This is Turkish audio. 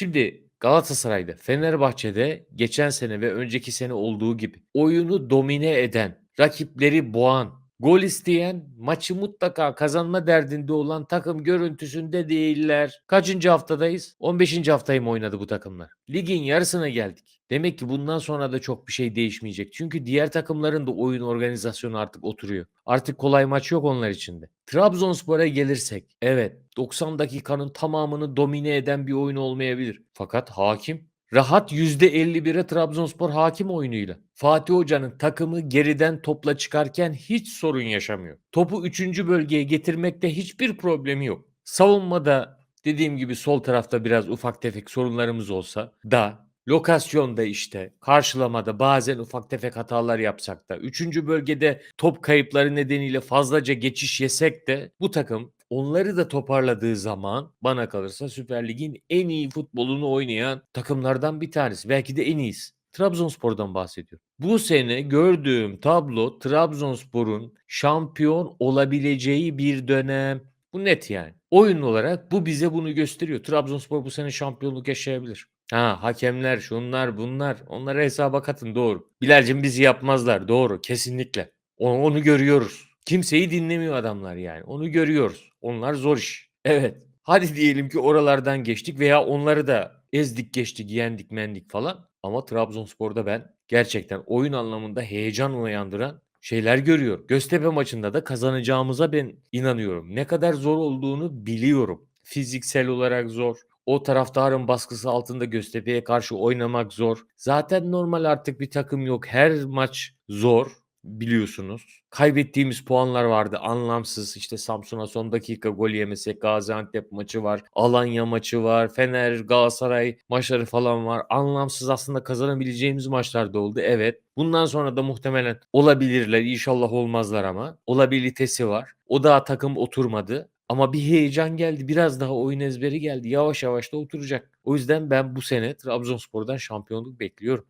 Şimdi Galatasaray'da, Fenerbahçe'de geçen sene ve önceki sene olduğu gibi oyunu domine eden, rakipleri boğan, gol isteyen, maçı mutlaka kazanma derdinde olan takım görüntüsünde değiller. Kaçıncı haftadayız? 15. haftayı mı oynadı bu takımlar? Ligin yarısına geldik. Demek ki bundan sonra da çok bir şey değişmeyecek. Çünkü diğer takımların da oyun organizasyonu artık oturuyor. Artık kolay maç yok onlar için de. Trabzonspor'a gelirsek, evet 90 dakikanın tamamını domine eden bir oyun olmayabilir. Fakat hakim Rahat %51'e Trabzonspor hakim oyunuyla. Fatih Hoca'nın takımı geriden topla çıkarken hiç sorun yaşamıyor. Topu 3. bölgeye getirmekte hiçbir problemi yok. Savunmada dediğim gibi sol tarafta biraz ufak tefek sorunlarımız olsa da lokasyonda işte karşılamada bazen ufak tefek hatalar yapsak da 3. bölgede top kayıpları nedeniyle fazlaca geçiş yesek de bu takım onları da toparladığı zaman bana kalırsa Süper Lig'in en iyi futbolunu oynayan takımlardan bir tanesi. Belki de en iyisi. Trabzonspor'dan bahsediyorum. Bu sene gördüğüm tablo Trabzonspor'un şampiyon olabileceği bir dönem. Bu net yani. Oyun olarak bu bize bunu gösteriyor. Trabzonspor bu sene şampiyonluk yaşayabilir. Ha hakemler şunlar bunlar onlara hesaba katın doğru. Bilal'cim bizi yapmazlar doğru kesinlikle. Onu, onu görüyoruz. Kimseyi dinlemiyor adamlar yani. Onu görüyoruz. Onlar zor iş. Evet. Hadi diyelim ki oralardan geçtik veya onları da ezdik geçtik yendik mendik falan. Ama Trabzonspor'da ben gerçekten oyun anlamında heyecan uyandıran şeyler görüyor. Göztepe maçında da kazanacağımıza ben inanıyorum. Ne kadar zor olduğunu biliyorum. Fiziksel olarak zor. O taraftarın baskısı altında Göztepe'ye karşı oynamak zor. Zaten normal artık bir takım yok. Her maç zor biliyorsunuz. Kaybettiğimiz puanlar vardı anlamsız. İşte Samsun'a son dakika gol yemesek Gaziantep maçı var. Alanya maçı var. Fener, Galatasaray maçları falan var. Anlamsız aslında kazanabileceğimiz maçlar da oldu. Evet. Bundan sonra da muhtemelen olabilirler. İnşallah olmazlar ama. Olabilitesi var. O da takım oturmadı. Ama bir heyecan geldi. Biraz daha oyun ezberi geldi. Yavaş yavaş da oturacak. O yüzden ben bu sene Trabzonspor'dan şampiyonluk bekliyorum.